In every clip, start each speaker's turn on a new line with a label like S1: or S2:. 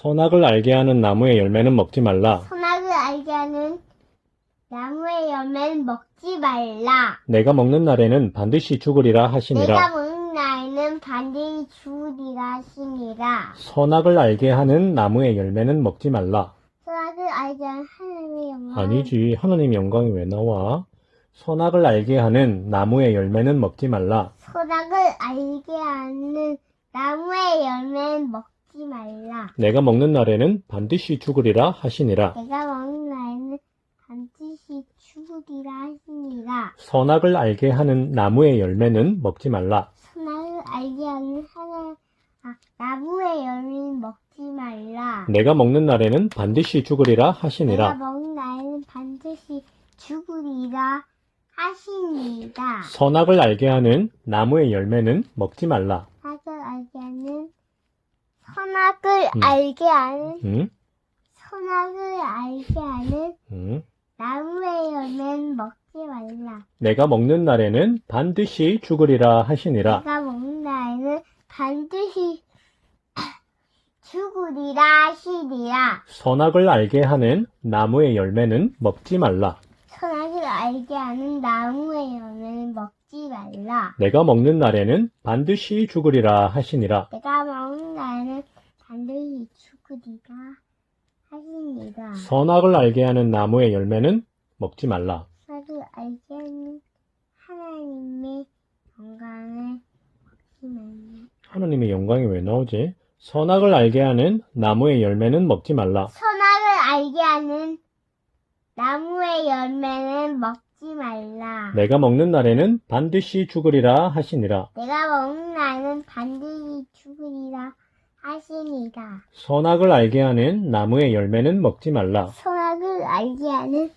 S1: 선악을 알게 하는 나무의 열매는 먹지 말라.
S2: 선악을 알게 하는 나무의 열매는 먹지 말라.
S1: 내가 먹는 날에는 반드시 죽으리라
S2: 내가
S1: 하시니라.
S2: 먹는 날에는 반드시 죽으리라 하시니라.
S1: 선악을 알게 하는 나무의 열매는 먹지 말라.
S2: 선악을 알게 하는 하나님의 영광.
S1: 아니지. 하나님의 영광이 왜 나와? 선악을 알게 하는 나무의 열매는 먹지 말라.
S2: 선악을 알게 하는 나무의 열매는 먹지 말라.
S1: 내가 먹는 날에는 반드시 죽으리라 하시니라.
S2: 내가 먹는 날에는 반드시 죽으리라 하시니라.
S1: 선악을 알게 하는 나무의 열매는 먹지 말라.
S2: 선악을 알게 하는 하나, 아, 나무의 열매는 먹지 말라.
S1: 내가 먹는 날에는 반드시 죽으리라
S2: 내가
S1: 하시니라.
S2: 먹는 날에는 반드시 죽으리라 하시니라.
S1: 선악을 알게 하는 나무의 열매는 먹지 말라.
S2: 선악을
S1: 음.
S2: 알게 하는
S1: 응?
S2: 선악을 알게 하는
S1: 응?
S2: 나무의 열매는 먹지 말라.
S1: 내가 먹는 날에는 반드시 죽으리라 하시니라.
S2: 내가 먹는 날에는 반드시 죽으리라 하시리라.
S1: 선악을 알게 하는 나무의 열매는 먹지 말라.
S2: 선악을 알게 하는 나무의 열매는 먹지 말라.
S1: 내가 먹는 날에는 반드시 죽으리라 하시니라.
S2: 내가 먹는 날에는 반드시 죽으리라 하시니라.
S1: 선악을 알게 하는 나무의 열매는 먹지 말라.
S2: 선악을 알게 하는 하나님의 영광을 먹지.
S1: 하나님의 영광이 왜 나오지? 선악을 알게 하는 나무의 열매는 먹지 말라.
S2: 선악을 알게 하는 나무의 열매는 먹지 말라.
S1: 내가 먹는 날에는 반드시 죽으리라 하시니라.
S2: 내가 먹는 날은 반드시 죽으리라 하시니라.
S1: 선악을 알게 하는 나무의 열매는 먹지 말라.
S2: 선악을 알게 하는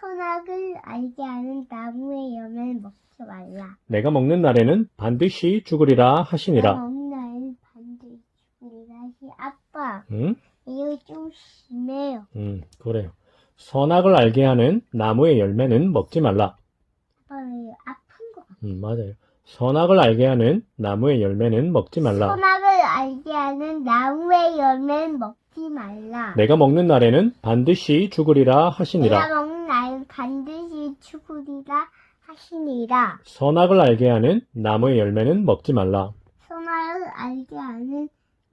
S2: 선악을 알게 하는 나무의 열매는 먹지 말라.
S1: 내가 먹는 날에는 반드시 죽으리라 하시니라.
S2: 먹는 날은 반드시 죽으리라 하시. 아빠,
S1: 응?
S2: 이거 좀 심해요.
S1: 응, 그래요. 선악을 알게 하는 나무의 열매는 먹지 말라.
S2: 아빠 왜 아픈 거? 같아?
S1: 음, 맞아요. 선악을 알게 하는 나무의 열매는 먹지 말라.
S2: 선악을 알게 하는 나무의 열매는 먹지 말라.
S1: 내가 먹는 날에는 반드시 죽으리라 하시니라.
S2: 내가 먹는 날은 반드시 죽으리라 하시니라.
S1: 선악을 알게 하는 나무의 열매는 먹지 말라.
S2: 선악을 알게 하는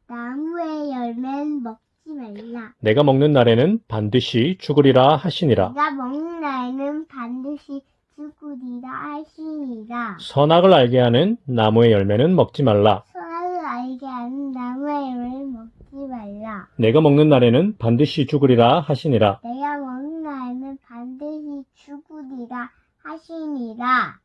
S2: 나무의 열매는 먹지 말라.
S1: 내가 먹는 날에는 반드시 죽으리라 하시니라.
S2: 내가 먹는 날에는 반드시 죽으리라 하시니라.
S1: 선악을 알게 하는 나무의 열매는 먹지 말라.
S2: 선악을 알게 하는 나무의 열매는 먹지 말라.
S1: 내가 먹는 날에는 반드시 죽으리라 하시니라.
S2: 내가 먹는 날에는 반드시 죽으리라 하시니라.